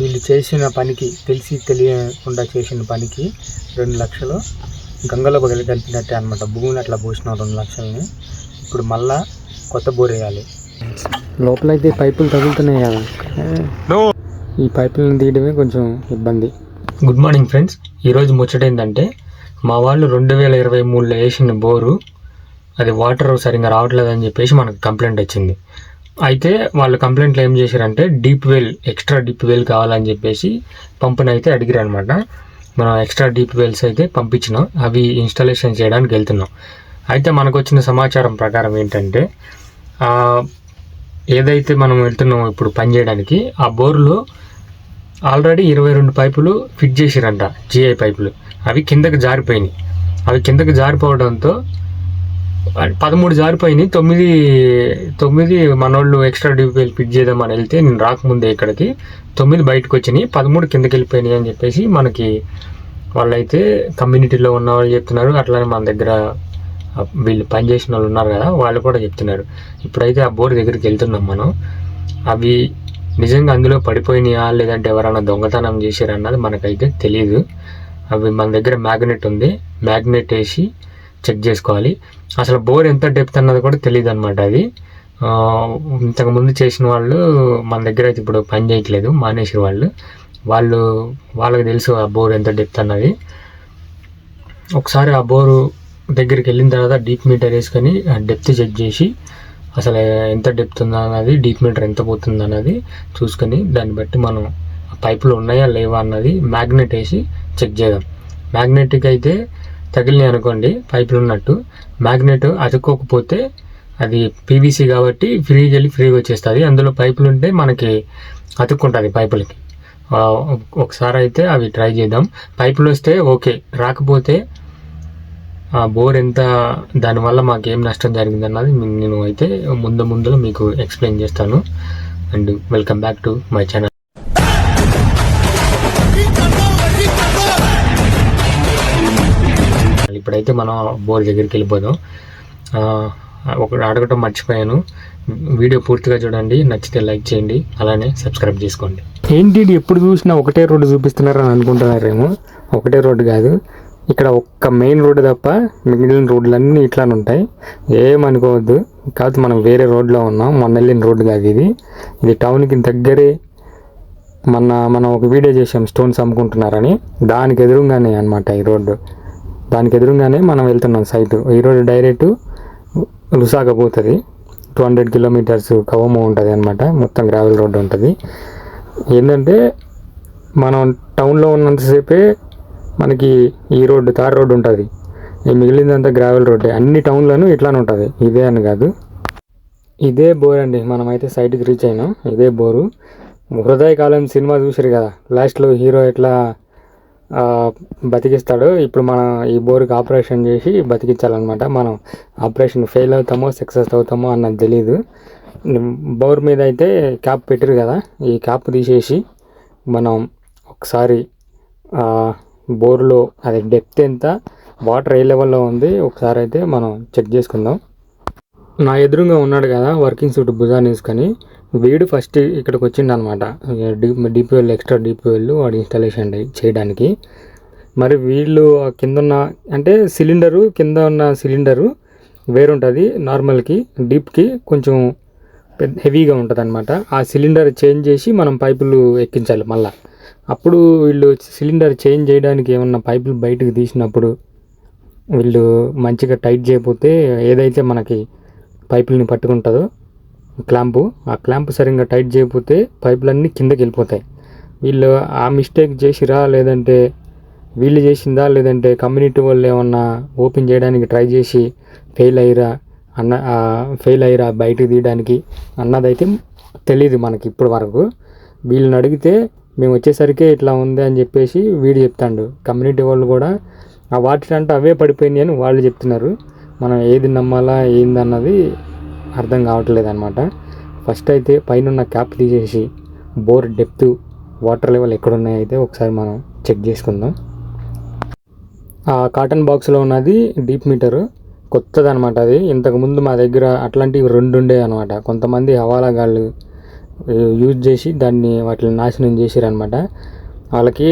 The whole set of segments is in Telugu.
వీళ్ళు చేసిన పనికి తెలిసి తెలియకుండా చేసిన పనికి రెండు లక్షలు గంగలో బగలి కలిపినట్టే అనమాట భూమిని అట్లా పోసిన రెండు లక్షలని. ఇప్పుడు మళ్ళా కొత్త బోర్ వేయాలి. లోపలైతే పైపులు తగులుతున్నాయి కదా. ఈ పైపులను తీయడమే కొంచెం ఇబ్బంది. Good morning friends. ఈరోజు ముచ్చట ఏంటంటే మా వాళ్ళు రెండు వేల ఇరవై మూడులో వేసిన బోరు అది వాటర్ సరిగ్గా రావట్లేదని చెప్పేసి మనకు కంప్లైంట్ వచ్చింది. అయితే వాళ్ళు కంప్లైంట్లో ఏం చేశారంటే deep well extra deep well కావాలని చెప్పేసి పంపుని అయితే అడిగారు అనమాట మనం ఎక్స్ట్రా డీప్ వెల్స్ అయితే పంపించినాం. అవి ఇన్స్టాలేషన్ చేయడానికి వెళ్తున్నాం. అయితే మనకు వచ్చిన సమాచారం ప్రకారం ఏంటంటే ఏదైతే మనం వెళ్తున్నామో ఇప్పుడు పని చేయడానికి ఆ బోర్లో ఆల్రెడీ ఇరవై రెండు పైపులు ఫిట్ చేసిరంట జిఐ పైపులు. అవి కిందకి జారిపోయినాయి. అవి కిందకి జారిపోవడంతో పదమూడు జారిపోయినాయి. తొమ్మిది తొమ్మిది మనోళ్ళు ఎక్స్ట్రా డ్యూకి వెళ్ళి పిక్ చేద్దామని వెళ్తే నేను రాకముందే ఇక్కడికి తొమ్మిది బయటకు వచ్చినాయి పదమూడు కిందకి వెళ్ళిపోయినాయి అని చెప్పేసి మనకి వాళ్ళైతే కమ్యూనిటీలో ఉన్న వాళ్ళు చెప్తున్నారు. అట్లానే మన దగ్గర వీళ్ళు పనిచేసిన వాళ్ళు ఉన్నారు కదా వాళ్ళు కూడా చెప్తున్నారు. ఇప్పుడైతే ఆ బోర్డు దగ్గరికి వెళ్తున్నాం మనం. అవి నిజంగా అందులో పడిపోయినాయా? లేదంటే ఎవరైనా దొంగతనం చేశారన్నది మనకైతే తెలియదు అవి మన దగ్గర మ్యాగ్నెట్ ఉంది. మ్యాగ్నెట్ వేసి చెక్ చేసుకోవాలి. అసలు బోర్ ఎంత డెప్త్ అన్నది కూడా తెలియదు అనమాట అది ఇంతకుముందు చేసిన వాళ్ళు మన దగ్గర అయితే ఇప్పుడు పని చేయట్లేదు మానేసిన వాళ్ళు. వాళ్ళు వాళ్ళకి తెలుసు ఆ బోర్ ఎంత డెప్త్ అన్నది. ఒకసారి ఆ బోరు దగ్గరికి వెళ్ళిన తర్వాత డీప్ మీటర్ వేసుకొని ఆ డెప్త్ చెక్ చేసి అసలు ఎంత డెప్త్ ఉందా అన్నది డీప్ మీటర్ ఎంత పోతుంది అన్నది చూసుకొని దాన్ని బట్టి మనం ఆ పైపులు ఉన్నాయా లేవా అన్నది మ్యాగ్నెట్ వేసి చెక్ చేద్దాం. మ్యాగ్నెటిక్ అయితే తగిలినాయి అనుకోండి పైపులు ఉన్నట్టు. మ్యాగ్నెట్ అతుక్కోకపోతే అది పీవీసీ కాబట్టి ఫ్రీగా వెళ్ళి ఫ్రీగా వచ్చేస్తుంది. అందులో పైపులు ఉంటే మనకి అతుక్కుంటుంది పైపులకి. ఒకసారి అయితే అవి ట్రై చేద్దాం. పైపులు వస్తే ఓకే. రాకపోతే ఆ బోర్ ఎంత దానివల్ల మాకు ఏం నష్టం జరిగింది అన్నది నేను అయితే ముందు ముందులో మీకు ఎక్స్ప్లెయిన్ చేస్తాను. And welcome back to my channel. ఇప్పుడైతే మనం బోర్ దగ్గరికి వెళ్ళిపోదాం. ఒక అడగటం మర్చిపోయాను. వీడియో పూర్తిగా చూడండి నచ్చితే లైక్ చేయండి అలానే సబ్స్క్రైబ్ చేసుకోండి. ఏంటి ఎప్పుడు చూసినా ఒకటే రోడ్డు చూపిస్తున్నారు అని అనుకుంటున్నారేమో? ఒకటే రోడ్డు కాదు. ఇక్కడ ఒక్క మెయిన్ రోడ్డు తప్ప మిగిలిన రోడ్లన్నీ ఇట్లానే ఉంటాయి. ఏమనుకోవద్దు. కాదు మనం వేరే రోడ్లో ఉన్నాం. మొన్న వెళ్ళిన రోడ్డు కాదు ఇది. ఇది టౌన్కి దగ్గరే మొన్న మనం ఒక వీడియో చేసాం స్టోన్స్ అమ్ముకుంటున్నారని. దానికి ఎదురుగానే అనమాట ఈ రోడ్డు. దానికి ఎదురుగానే మనం వెళ్తున్నాం సైట్. ఈ రోడ్డు డైరెక్ట్ లుసాగా పోతుంది. టూ హండ్రెడ్ కిలోమీటర్స్ కవమో ఉంటుంది అనమాట మొత్తం గ్రావెల్ రోడ్డు ఉంటుంది. ఏంటంటే మనం టౌన్లో ఉన్నంతసేపే మనకి ఈ రోడ్డు తార్ రోడ్డు ఉంటుంది. ఈ మిగిలిందంతా గ్రావెల్ రోడ్డే. అన్ని టౌన్లోనూ ఇట్లానే ఉంటుంది. ఇదే అని కాదు. ఇదే బోర్ అండి. మనమైతే సైట్కి రీచ్ అయినాం. ఇదే బోరు. హృదయకాలం సినిమా చూసారు కదా. లాస్ట్లో హీరో ఎట్లా బతికిస్తాడు. ఇప్పుడు మనం ఈ బోర్కి ఆపరేషన్ చేసి బతికించాలన్నమాట. మనం ఆపరేషన్ ఫెయిల్ అవుతామో సక్సెస్ అవుతామో అన్నది తెలియదు బోర్ మీద అయితే క్యాప్ పెట్టారు కదా. ఈ క్యాప్ తీసేసి మనం ఒకసారి బోర్లో అది డెప్త్ ఎంత వాటర్ ఏ లెవెల్లో ఉంది ఒకసారి అయితే మనం చెక్ చేసుకుందాం. నా ఎదురుగా ఉన్నాడు కదా వర్కింగ్ సూట్ భుజాన్ని వేసుకొని వీడు ఫస్ట్ ఇక్కడికి వచ్చిండు అనమాట డిపిఎల్ ఎక్స్ట్రా డిపిఎల్ వాడు ఇన్స్టాలేషన్ చేయడానికి. మరి వీళ్ళు కింద ఉన్న అంటే సిలిండరు కింద ఉన్న సిలిండరు వేరుంటుంది నార్మల్కి డీప్కి కొంచెం పెద్ద హెవీగా ఉంటుంది అనమాట ఆ సిలిండర్ చేంజ్ చేసి మనం పైపులు ఎక్కించాలి మళ్ళా. అప్పుడు వీళ్ళు సిలిండర్ చేంజ్ చేయడానికి ఏమన్నా పైపులు బయటకు తీసినప్పుడు వీళ్ళు మంచిగా టైట్ చేయకపోతే ఏదైతే మనకి పైపులని పట్టుకుంటుందో క్లాంపు ఆ క్లాంప్ సరిగ్గా టైట్ చేయకపోతే పైపులన్నీ కిందకి వెళ్ళిపోతాయి. వీళ్ళు ఆ మిస్టేక్ చేసిరా లేదంటే వీళ్ళు చేసిందా లేదంటే కమ్యూనిటీ వాళ్ళు ఏమన్నా ఓపెన్ చేయడానికి ట్రై చేసి ఫెయిల్ అయ్యిరా అన్న ఫెయిల్ అయ్యిరా బయటకు తీయడానికి అన్నదైతే తెలియదు మనకి ఇప్పటి వరకు. వీళ్ళని అడిగితే మేము వచ్చేసరికి ఇట్లా ఉంది అని చెప్పేసి వీడు చెప్తాడు. కమ్యూనిటీ వాళ్ళు కూడా ఆ వాటి అంటే అవే పడిపోయింది అని వాళ్ళు చెప్తున్నారు. మనం ఏది నమ్మాలా ఏందన్నది అర్థం కావట్లేదు అనమాట ఫస్ట్ అయితే పైన ఉన్న క్యాప్ తీసేసి బోర్ డెప్త్ వాటర్ లెవెల్ ఎక్కడ ఉన్నాయో అయితే ఒకసారి మనం చెక్ చేసుకుందాం. ఆ కాటన్ బాక్స్లో ఉన్నది డీప్ మీటర్ కొత్తది అనమాట అది. ఇంతకుముందు మా దగ్గర అట్లాంటివి రెండు ఉండేవి అనమాట కొంతమంది హవాలా గాళ్ళు యూజ్ చేసి దాన్ని వాటిని నాశనం చేసారనమాట వాళ్ళకి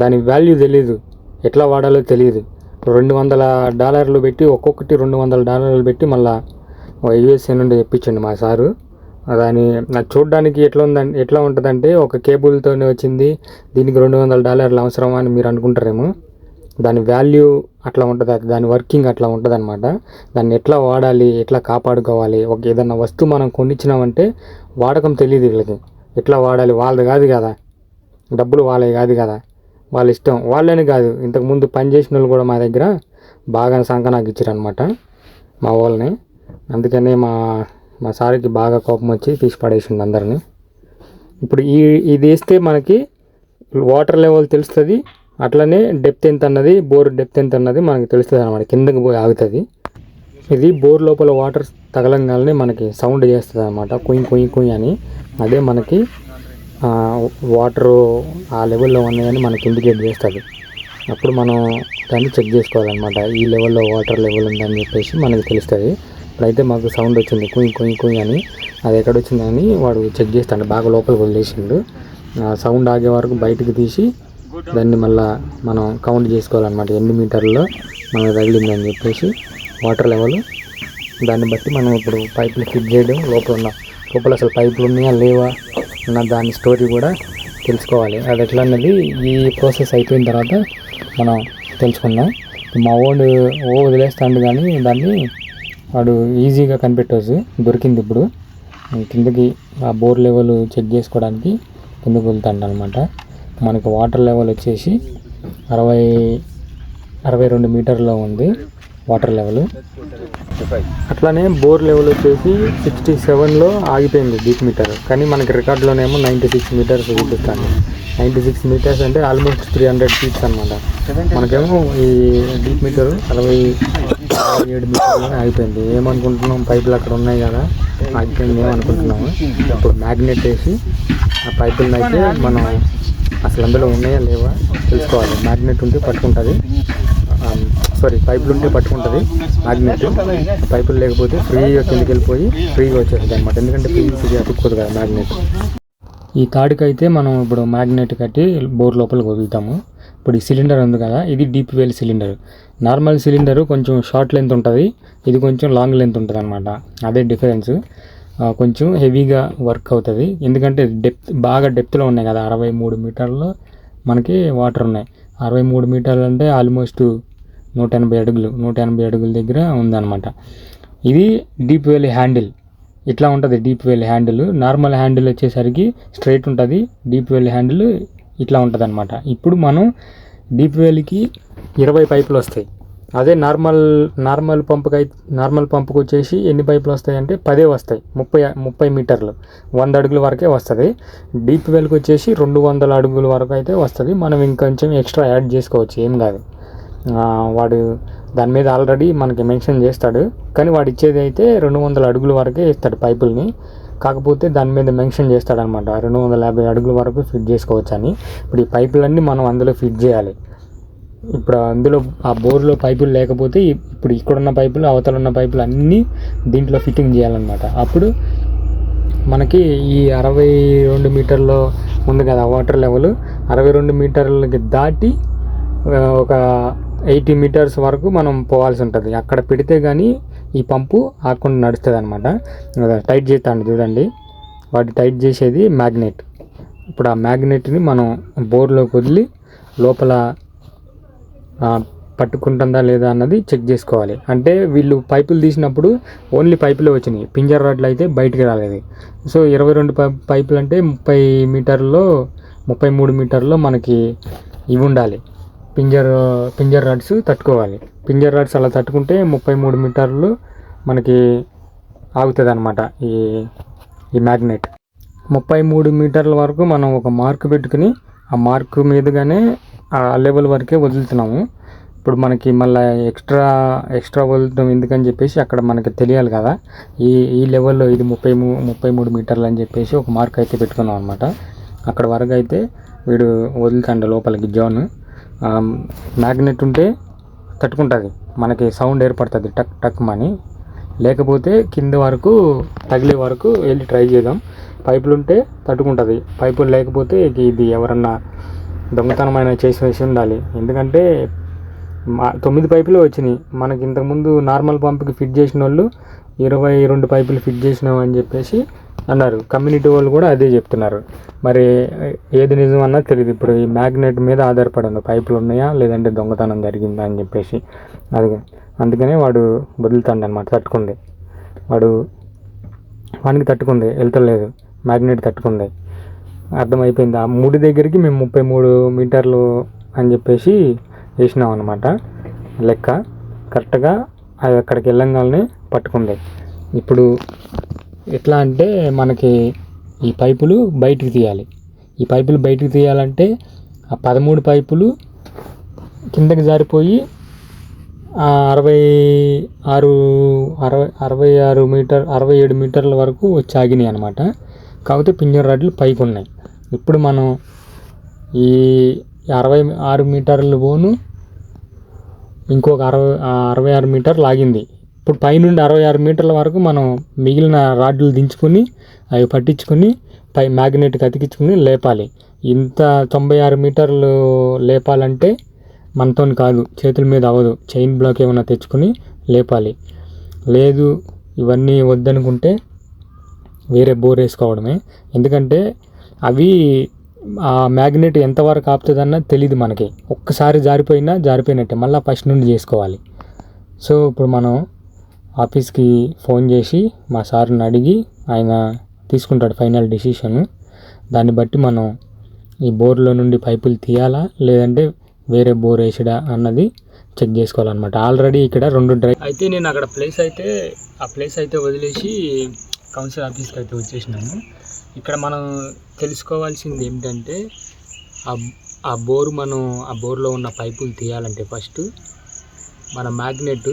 దాని వాల్యూ తెలియదు ఎట్లా వాడాలో తెలియదు రెండు వందల డాలర్లు పెట్టి ఒక్కొక్కటి రెండు వందల డాలర్లు పెట్టి మళ్ళీ యూఎస్ఏ నుండి తెప్పించండి మా సారు. దాని నాకు చూడడానికి ఎట్లా ఉందండి ఎట్లా ఉంటుందంటే ఒక కేబుల్తోనే వచ్చింది. దీనికి రెండు వందల డాలర్లు అవసరమా అని మీరు అనుకుంటారేమో. దాని వాల్యూ అట్లా ఉంటుంది దాని వర్కింగ్ అట్లా ఉంటుంది అనమాట దాన్ని ఎట్లా వాడాలి ఎట్లా కాపాడుకోవాలి ఒక ఏదన్నా వస్తువు మనం కొనిచ్చినామంటే వాడకం తెలియదు వీళ్ళకి. ఎట్లా వాడాలి వాళ్ళది కాదు కదా. డబ్బులు వాళ్ళవి కాదు కదా. వాళ్ళ ఇష్టం వాళ్ళని కాదు. ఇంతకుముందు పని చేసిన వాళ్ళు కూడా మా దగ్గర బాగా సంక నాకు ఇచ్చారనమాట మా వాళ్ళని. అందుకనే మా మా సార్కి బాగా కోపం వచ్చి తీసి పడేసిండు అందరిని. ఇప్పుడు ఈ ఇది వేస్తే మనకి వాటర్ లెవెల్ తెలుస్తుంది అట్లనే డెప్త్ ఎంత అన్నది బోర్ డెప్త్ ఎంత అన్నది మనకి తెలుస్తుంది అనమాట కిందకి పోయి ఆగుతుంది. ఇది బోర్ లోపల వాటర్ తగలంగానే మనకి సౌండ్ చేస్తుంది అనమాట కుయ్యి కుయ్యి కుయ్యి అని. అదే మనకి వాటర్ ఆ లెవెల్లో ఉన్నాయని మనకి ఇండికేట్ చేస్తుంది. అప్పుడు మనం దాన్ని చెక్ చేసుకోవాలన్నమాట ఈ లెవెల్లో వాటర్ లెవెల్ ఉందని చెప్పేసి మనకి తెలుస్తుంది. అప్పుడైతే మాకు సౌండ్ వచ్చింది కుయ్ కుయ్ కుయ్ అని. అది ఎక్కడ వచ్చిందని వాడు చెక్ చేస్తాడు. బాగా లోపలికి వదిలేసిండు. ఆ సౌండ్ ఆగే వరకు బయటకు తీసి దాన్ని మళ్ళా మనం కౌంట్ చేసుకోవాలన్నమాట. ఎన్ని మీటర్లో మనం తగిలిందని చెప్పేసి వాటర్ లెవెల్. దాన్ని బట్టి మనం ఇప్పుడు పైపులు ఫిట్ చేయడం లోపల ఉన్న లోపల అసలు పైపులు ఉన్నాయా లేవా అన్న దాని స్టోరీ కూడా తెలుసుకోవాలి. అది ఎట్లా అన్నది ఈ ప్రాసెస్ అయిపోయిన తర్వాత మనం తెలుసుకుందాం. మా ఓన్ ఓ వదిలేస్తాడు కానీ దాన్ని వాడు ఈజీగా కనిపెట్టవచ్చు దొరికింది ఇప్పుడు. కిందకి ఆ బోర్ లెవెల్ చెక్ చేసుకోవడానికి కిందకు వెళ్తాడు అనమాట మనకు వాటర్ లెవెల్ వచ్చేసి అరవై అరవై రెండు మీటర్లో ఉంది వాటర్ లెవెల్. అట్లానే బోర్ లెవెల్ వచ్చేసి సిక్స్టీ సెవెన్లో ఆగిపోయింది డీప్ మీటర్. కానీ మనకి రికార్డులోనేమో నైంటీ సిక్స్ మీటర్స్ చూపిస్తాను నైంటీ సిక్స్ మీటర్స్ అంటే ఆల్మోస్ట్ త్రీ హండ్రెడ్ ఫీట్స్ అనమాట మనకేమో ఈ డీప్ మీటర్ అరవై ఏడు మీటర్లు ఆగిపోయింది. ఏమనుకుంటున్నాం? పైపులు అక్కడ ఉన్నాయి కదా ఆగిపోయింది ఏమనుకుంటున్నాము? ఇప్పుడు మ్యాగ్నెట్ వేసి ఆ పైపులను అయితే మనం అసలు అందులో ఉన్నాయా లేవా తెలుసుకోవాలి. మ్యాగ్నెట్ ఉంటే పట్టుకుంటుంది. సారీ పైపులు ఉంటే పట్టుకుంటుంది మ్యాగ్నెట్. పైపులు లేకపోతే ఫ్రీగా కిందకి వెళ్ళిపోయి ఫ్రీగా వచ్చేస్తుంది అనమాట ఎందుకంటే పీవీసీకి అతుక్కోదు కదా మ్యాగ్నెట్. ఈ తాడుకైతే మనం ఇప్పుడు మ్యాగ్నెట్ కట్టి బోర్ లోపలికి వదులుతాము. ఇప్పుడు ఈ సిలిండర్ ఉంది కదా ఇది deep well cylinder. Normal cylinder కొంచెం షార్ట్ లెంత్ ఉంటుంది ఇది కొంచెం లాంగ్ లెంత్ ఉంటుంది అనమాట అదే డిఫరెన్స్. కొంచెం హెవీగా వర్క్ అవుతుంది. ఎందుకంటే డెప్త్ బాగా డెప్త్లో ఉన్నాయి కదా అరవై మూడు మీటర్లో మనకి వాటర్ ఉన్నాయి. అరవై మూడు మీటర్లు అంటే ఆల్మోస్ట్ నూట ఎనభై అడుగులు నూట ఎనభై అడుగుల దగ్గర ఉందన్నమాట. ఇది డీప్ వెల్ హ్యాండిల్. ఇట్లా ఉంటుంది deep well handle. Normal handle వచ్చేసరికి స్ట్రైట్ ఉంటుంది డీప్ వెల్ హ్యాండిల్ ఇట్లా ఉంటుంది అనమాట ఇప్పుడు మనం డీప్ వెల్కి ఇరవై పైపులు వస్తాయి. అదే నార్మల్ నార్మల్ పంపుకి అయితే నార్మల్ పంపుకి వచ్చేసి ఎన్ని పైపులు వస్తాయి అంటే పదే వస్తాయి. ముప్పై ముప్పై మీటర్లు. వంద అడుగుల వరకే వస్తుంది. డీప్ వెల్కి వచ్చేసి రెండు వందల అడుగుల వరకు అయితే వస్తుంది. మనం ఇంకొంచెం ఎక్స్ట్రా యాడ్ చేసుకోవచ్చు. ఏం కాదు. వాడు దాని మీద ఆల్రెడీ మనకి మెన్షన్ చేస్తాడు. కానీ వాడు ఇచ్చేది అయితే రెండు వందల అడుగుల వరకే ఇస్తాడు పైపుల్ని. కాకపోతే దాని మీద మెన్షన్ చేస్తాడనమాట. రెండు వందల యాభై అడుగుల వరకు ఫిట్ చేసుకోవచ్చు అని ఇప్పుడు ఈ పైపులన్నీ మనం అందులో ఫిట్ చేయాలి. ఇప్పుడు అందులో ఆ బోర్లో పైపులు లేకపోతే ఇప్పుడు ఇక్కడున్న పైపులు అవతల ఉన్న పైపులు అన్నీ దీంట్లో ఫిట్టింగ్ చేయాలన్నమాట. అప్పుడు మనకి ఈ అరవై రెండు మీటర్లో ఉంది కదా వాటర్ లెవెల్. అరవై రెండు మీటర్లకి దాటి ఒక ఎయిటీ మీటర్స్ వరకు మనం పోవాల్సి ఉంటుంది. అక్కడ పెడితే కానీ ఈ పంపు ఆకుండా నడుస్తుంది అనమాట టైట్ చేస్తాను చూడండి. వాటి టైట్ చేసేది మ్యాగ్నెట్. ఇప్పుడు ఆ మ్యాగ్నెట్ని మనం బోర్లోకి వదిలి లోపల పట్టుకుంటుందా లేదా అన్నది చెక్ చేసుకోవాలి. అంటే వీళ్ళు పైపులు తీసినప్పుడు ఓన్లీ పైపులే వచ్చినాయి. పింజర్ రాడ్లు అయితే బయటికి రాలేదు. సో ఇరవై రెండు పైపులు అంటే ముప్పై మీటర్లో ముప్పై మూడు మీటర్లో మనకి ఇవి ఉండాలి. పింజర్ పింజర్ రాడ్స్ తట్టుకోవాలి. పింజర్ రాడ్స్ అలా తట్టుకుంటే ముప్పై మూడు మీటర్లు మనకి ఆగుతుంది అనమాట ఈ ఈ మ్యాగ్నెట్. ముప్పై మూడు మీటర్ల వరకు మనం ఒక మార్క్ పెట్టుకుని ఆ మార్క్ మీదుగానే ఆ లెవెల్ వరకే వదులుతున్నాము. ఇప్పుడు మనకి మళ్ళీ ఎక్స్ట్రా ఎక్స్ట్రా వదులుతాం ఎందుకని చెప్పేసి అక్కడ మనకి తెలియాలి కదా. ఈ ఈ లెవెల్లో ఇది ముప్పై మూ ముప్పై మూడు మీటర్లు అని చెప్పేసి ఒక మార్క్ అయితే పెట్టుకున్నాం అనమాట అక్కడ వరకు అయితే వీడు వదులుతాండు లోపలికి జోన్. మ్యాగ్నెట్ ఉంటే తట్టుకుంటుంది. మనకి సౌండ్ ఏర్పడుతుంది టక్ టక్ అని లేకపోతే కింద వరకు తగిలే వరకు వెళ్ళి ట్రై చేద్దాం. పైపులు ఉంటే తట్టుకుంటుంది. పైపులు లేకపోతే ఇది ఎవరన్నా దొంగతనమైన చేసి వేసి ఉండాలి. ఎందుకంటే మా తొమ్మిది పైపులు వచ్చినాయి. మనకి ఇంతకుముందు నార్మల్ పంప్కి ఫిట్ చేసిన వాళ్ళు ఇరవై రెండు పైపులు ఫిట్ చేసినామని చెప్పేసి అన్నారు. కమ్యూనిటీ వాళ్ళు కూడా అదే చెప్తున్నారు. మరి ఏది నిజం అన్నది తెలియదు ఇప్పుడు ఈ మ్యాగ్నెట్ మీద ఆధారపడి ఉంది పైపులు ఉన్నాయా? లేదంటే దొంగతనం జరిగిందా అని చెప్పేసి అది అందుకనే వాడు వదులుతాడు అనమాట తట్టుకుంది. వాడు వానికి తట్టుకుంది. వెళ్తలేదు. మ్యాగ్నెట్ తట్టుకుంది. అర్థమైపోయింది? ఆ ముడి దగ్గరికి మేము ముప్పై మూడు మీటర్లు అని చెప్పేసి వేసినాం అనమాట లెక్క. కరెక్ట్గా అది అక్కడికి వెళ్ళంగానే పట్టుకుంది. ఇప్పుడు ఎట్లా అంటే మనకి ఈ పైపులు బయటికి తీయాలి. ఈ పైపులు బయటికి తీయాలంటే ఆ పదమూడు పైపులు కిందకి జారిపోయి అరవై ఆరు అరవై అరవై ఆరు మీటర్ అరవై ఏడు మీటర్ల వరకు వచ్చి ఆగినాయి అనమాట కాకపోతే పింజర్ రాడ్లు పైకి ఉన్నాయి ఇప్పుడు మనం ఈ అరవై ఆరు మీటర్లు పోను ఇంకొక అరవై అరవై ఆరు మీటర్లు ఆగింది. ఇప్పుడు పైనుండి అరవై ఆరు మీటర్ల వరకు మనం మిగిలిన రాడ్లు దించుకొని అవి పట్టించుకొని పై మ్యాగ్నెట్కి అతికించుకుని లేపాలి. ఇంత తొంభై ఆరు మీటర్లు లేపాలంటే మనతో కాదు చేతుల మీద అవ్వదు. చైన్ బ్లాక్ ఏమైనా తెచ్చుకొని లేపాలి. లేదు ఇవన్నీ వద్దనుకుంటే వేరే బోర్ వేసుకోవడమే. ఎందుకంటే అవి ఆ మ్యాగ్నెట్ ఎంతవరకు ఆపుతుందన్నా తెలియదు మనకి. ఒక్కసారి జారిపోయినా జారిపోయినట్టే. మళ్ళీ ఫస్ట్ నుండి చేసుకోవాలి. సో ఇప్పుడు మనం ఆఫీస్కి ఫోన్ చేసి మా సార్ని అడిగి ఆయన తీసుకుంటాడు ఫైనల్ డిసిషను. దాన్ని బట్టి మనం ఈ బోర్లో నుండి పైపులు తీయాలా లేదంటే వేరే బోర్ వేసడా అన్నది చెక్ చేసుకోవాలన్నమాట. ఆల్రెడీ ఇక్కడ రెండు డ్రై అయితే నేను అక్కడ ప్లేస్ అయితే ఆ ప్లేస్ అయితే వదిలేసి కౌన్సిల్ ఆఫీస్కి అయితే వచ్చేసినాను. ఇక్కడ మనం తెలుసుకోవాల్సింది ఏంటంటే ఆ బోర్ బోరు మనం ఆ బోర్లో ఉన్న పైపులు తీయాలంటే ఫస్ట్ మన మ్యాగ్నెట్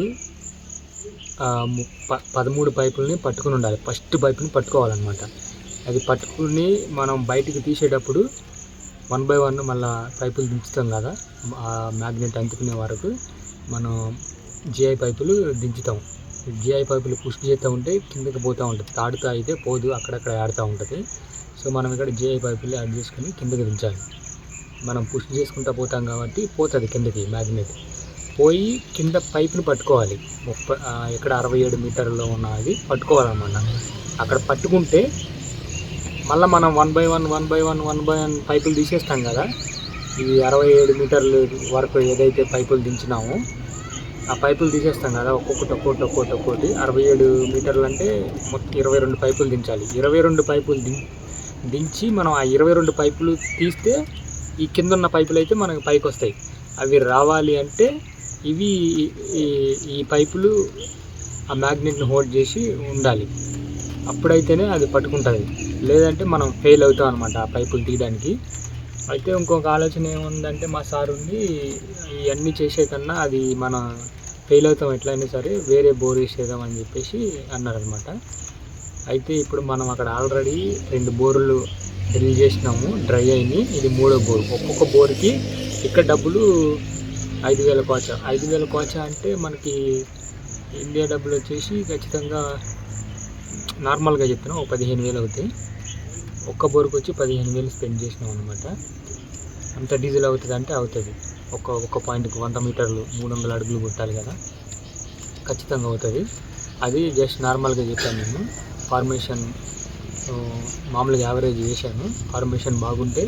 పదమూడు పైపుల్ని పట్టుకుని ఉండాలి. ఫస్ట్ పైపుని పట్టుకోవాలన్నమాట. అది పట్టుకుని మనం బయటికి తీసేటప్పుడు వన్ బై వన్ మళ్ళీ పైపులు దించుతాం కదా ఆ మ్యాగ్నెట్ అంటుకునే వరకు మనం జిఐ పైపులు దించుతాం. జిఐ పైపులు పుష్ చేస్తూ ఉంటే కిందకి పోతూ ఉంటుంది. తాడుతూ అయితే పోదు అక్కడక్కడ ఆడుతూ ఉంటుంది. సో మనం ఇక్కడ జిఐ పైపులు యాడ్ చేసుకుని కిందకి దించాలి. మనం పుష్ చేసుకుంటూ పోతాం కాబట్టి పోతుంది కిందకి మ్యాగ్నెట్. పోయి కింద పైపుని పట్టుకోవాలి. ముప్పై ఇక్కడ అరవై ఏడు మీటర్లో ఉన్న అది పట్టుకోవాలన్నమాట. అక్కడ పట్టుకుంటే మళ్ళీ మనం one by one one by one one by one పైపులు తీసేస్తాం కదా. ఇవి అరవై ఏడు మీటర్లు వరకు ఏదైతే పైపులు దించినామో ఆ పైపులు తీసేస్తాం కదా ఒక్కొక్కటి ఒక్కొక్కటి ఒక్కొక్కటి ఒక్కొక్కటి. అరవై ఏడు మీటర్లు అంటే మొత్తం ఇరవై రెండు పైపులు దించాలి. ఇరవై రెండు పైపులు దిం దించి మనం ఆ ఇరవై రెండు పైపులు తీస్తే ఈ కింద ఉన్న పైపులు అయితే మనకు పైకి వస్తాయి అవి రావాలి అంటే ఇవి ఈ- ఈ పైపులు ఆ మ్యాగ్నెట్ని హోల్డ్ చేసి ఉండాలి. అప్పుడైతేనే అది పట్టుకుంటుంది. లేదంటే మనం ఫెయిల్ అవుతాం అనమాట ఆ పైపులు తీయడానికి. అయితే ఇంకొక ఆలోచన ఏముందంటే మా సార్ ఉండి ఇవన్నీ చేసే కన్నా అది మనం ఫెయిల్ అవుతాం ఎట్లయినా సరే వేరే బోర్ వేసేద్దాం అని చెప్పేసి అన్నారనమాట అయితే ఇప్పుడు మనం అక్కడ ఆల్రెడీ రెండు బోర్లు డ్రిల్ చేసినాము డ్రై అయినాయి. ఇది మూడో బోర్. ఒక్కొక్క బోర్కి ఇక్కడ డబ్బులు ఐదు వేల కోచ. ఐదు వేల కోచ అంటే మనకి ఇండియా డబ్బులు వచ్చేసి ఖచ్చితంగా నార్మల్గా చెప్తున్నాం ఒక పదిహేను వేలు అవుతాయి. ఒక్క బోర్కి వచ్చి పదిహేను వేలు స్పెండ్ చేసినాం అనమాట అంత డీజిల్ అవుతుంది అంటే అవుతుంది. ఒక్క ఒక్క పాయింట్కి వంద మీటర్లు మూడు వందల అడుగులు కొట్టాలి కదా. ఖచ్చితంగా అవుతుంది. అది జస్ట్ నార్మల్గా చెప్పాను నేను. ఫార్మేషన్ మామూలుగా యావరేజ్ చేశాను. ఫార్మేషన్ బాగుంటే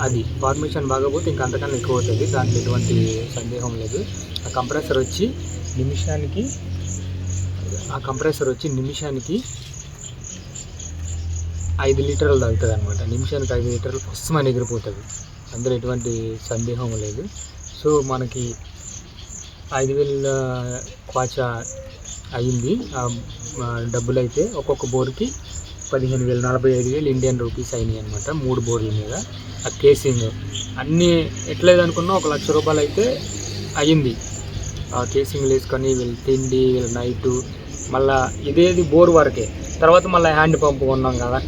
అది. ఫార్మేషన్ బాగపోతే ఇంకా అంతకన్నా ఎక్కువ అవుతుంది. దాంట్లో ఎటువంటి సందేహం లేదు. ఆ కంప్రెసర్ వచ్చి నిమిషానికి ఆ కంప్రెసర్ వచ్చి నిమిషానికి ఐదు లీటర్లు తాగుతుంది అనమాట నిమిషానికి ఐదు లీటర్లు పుస్తమని ఎగిరిపోతుంది అందులో ఎటువంటి సందేహం లేదు. సో మనకి ఐదు వేల క్వాచ అయింది. ఆ డబ్బులు అయితే ఒక్కొక్క బోర్కి పదిహేను వేలు నలభై ఐదు వేలు ఇండియన్ రూపీస్ అయినాయి అనమాట మూడు బోర్ల మీద. ఆ కేసింగ్ అన్నీ ఎట్లేదనుకున్నా ఒక లక్ష రూపాయలు అయితే అయింది ఆ కేసింగ్ వేసుకొని వీళ్ళు తిండి వీళ్ళ నైటు మళ్ళా ఇదేది బోర్ వరకే. తర్వాత మళ్ళీ హ్యాండ్ పంపు కొన్నాం కదా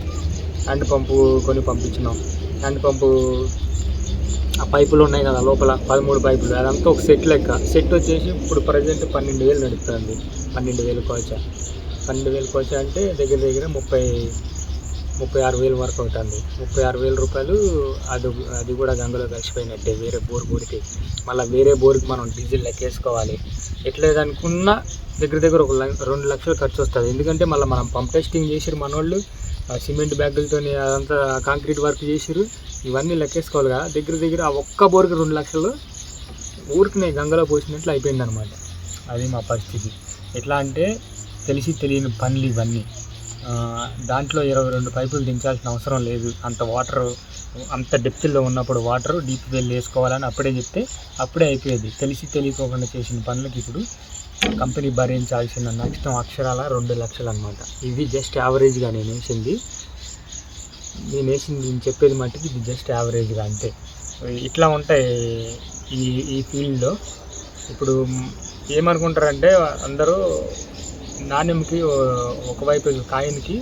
హ్యాండ్ పంపు కొని పంపించినాం. హ్యాండ్ పంపు ఆ పైపులు ఉన్నాయి కదా లోపల పదమూడు పైపులు అదంతా ఒక సెట్ లెక్క. సెట్ వచ్చేసి ఇప్పుడు ప్రజెంట్ పన్నెండు వేలు నడుపుతుంది పన్నెండు వేలు కోచ పన్నెండు వేలు కోసా అంటే దగ్గర దగ్గర ముప్పై ముప్పై ఆరు వేలు వరకు అవుతుంది. ముప్పై ఆరు వేల రూపాయలు అది అది కూడా గంగలో కలిసిపోయినట్టే వేరే బోర్ బోర్కి మళ్ళీ వేరే బోర్కి మనం డీజిల్ లెక్కేసుకోవాలి. ఎట్లేదనుకున్నా దగ్గర దగ్గర ఒక రెండు లక్షలు ఖర్చు వస్తుంది. ఎందుకంటే మళ్ళీ మనం పంప్ టెస్టింగ్ చేసిరు మనోళ్ళు సిమెంట్ బ్యాగులతో అదంతా కాంక్రీట్ వర్క్ చేసిరు ఇవన్నీ లెక్కేసుకోవాలి కదా. దగ్గర దగ్గర ఆ ఒక్క బోర్కి రెండు లక్షలు ఊరికి నేను గంగలో పోసినట్లు అయిపోయింది అనమాట అది మా పరిస్థితి. ఎట్లా అంటే తెలిసి తెలియని పనులు ఇవన్నీ. దాంట్లో ఇరవై రెండు పైపులు దించాల్సిన అవసరం లేదు. అంత వాటర్ అంత డెప్త్లో ఉన్నప్పుడు వాటర్ డీప్ వెల్ వేసుకోవాలని అప్పుడే చెప్తే అప్పుడే అయిపోయేది. తెలిసి తెలియకోకుండా చేసిన పనులకి ఇప్పుడు కంపెనీ భరించాల్సిన నష్టం అక్షరాల రెండు లక్షలు అనమాట ఇది జస్ట్ యావరేజ్గా నేను వేసింది. నేను వేసింది నేను చెప్పేది మట్టుకు ఇది జస్ట్ యావరేజ్గా అంతే. ఇట్లా ఉంటాయి ఈ ఈ ఫీల్డ్లో ఇప్పుడు ఏమనుకుంటారంటే అందరూ నాణ్యంకి ఒకవైపు కాయిన్కి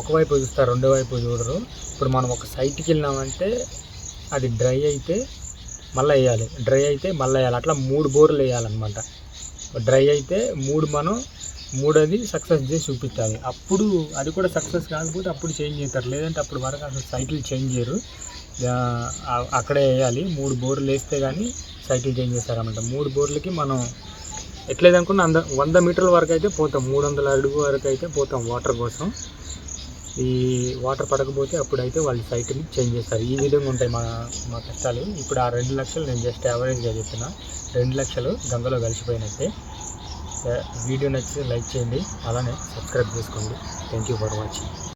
ఒకవైపు చూస్తారు రెండో వైపు చూడరు. ఇప్పుడు మనం ఒక సైట్కి వెళ్ళినామంటే అది డ్రై అయితే మళ్ళీ వేయాలి. డ్రై అయితే మళ్ళీ వేయాలి. అట్లా మూడు బోర్లు వేయాలన్నమాట. డ్రై అయితే మూడు మనం మూడోది సక్సెస్ చేసి చూపించాలి. అప్పుడు అది కూడా సక్సెస్ కాకపోతే అప్పుడు చేంజ్ చేస్తారు. లేదంటే అప్పుడు వరకు అసలు సైకిల్ చేంజ్ చేయరు. అక్కడే వేయాలి. మూడు బోర్లు వేస్తే కానీ సైకిల్ చేంజ్ చేస్తారన్నమాట. మూడు బోర్లకి మనం ఎట్లేదనుకున్న అంద వంద మీటర్ల వరకు అయితే పోతాం. మూడు వందల అడుగు వరకు అయితే పోతాం వాటర్ కోసం. ఈ వాటర్ పడకపోతే అప్పుడైతే వాళ్ళు సైట్ని చేంజ్ చేస్తారు. ఈ విధంగా ఉంటాయి మా మా కష్టాలు. ఇప్పుడు ఆ రెండు లక్షలు నేను జస్ట్ యావరేజ్గా చెప్తున్నా. రెండు లక్షలు గంగలో కలిసిపోయినట్టే. వీడియో నచ్చితే లైక్ చేయండి. అలానే సబ్స్క్రైబ్ చేసుకోండి. Thank you for watching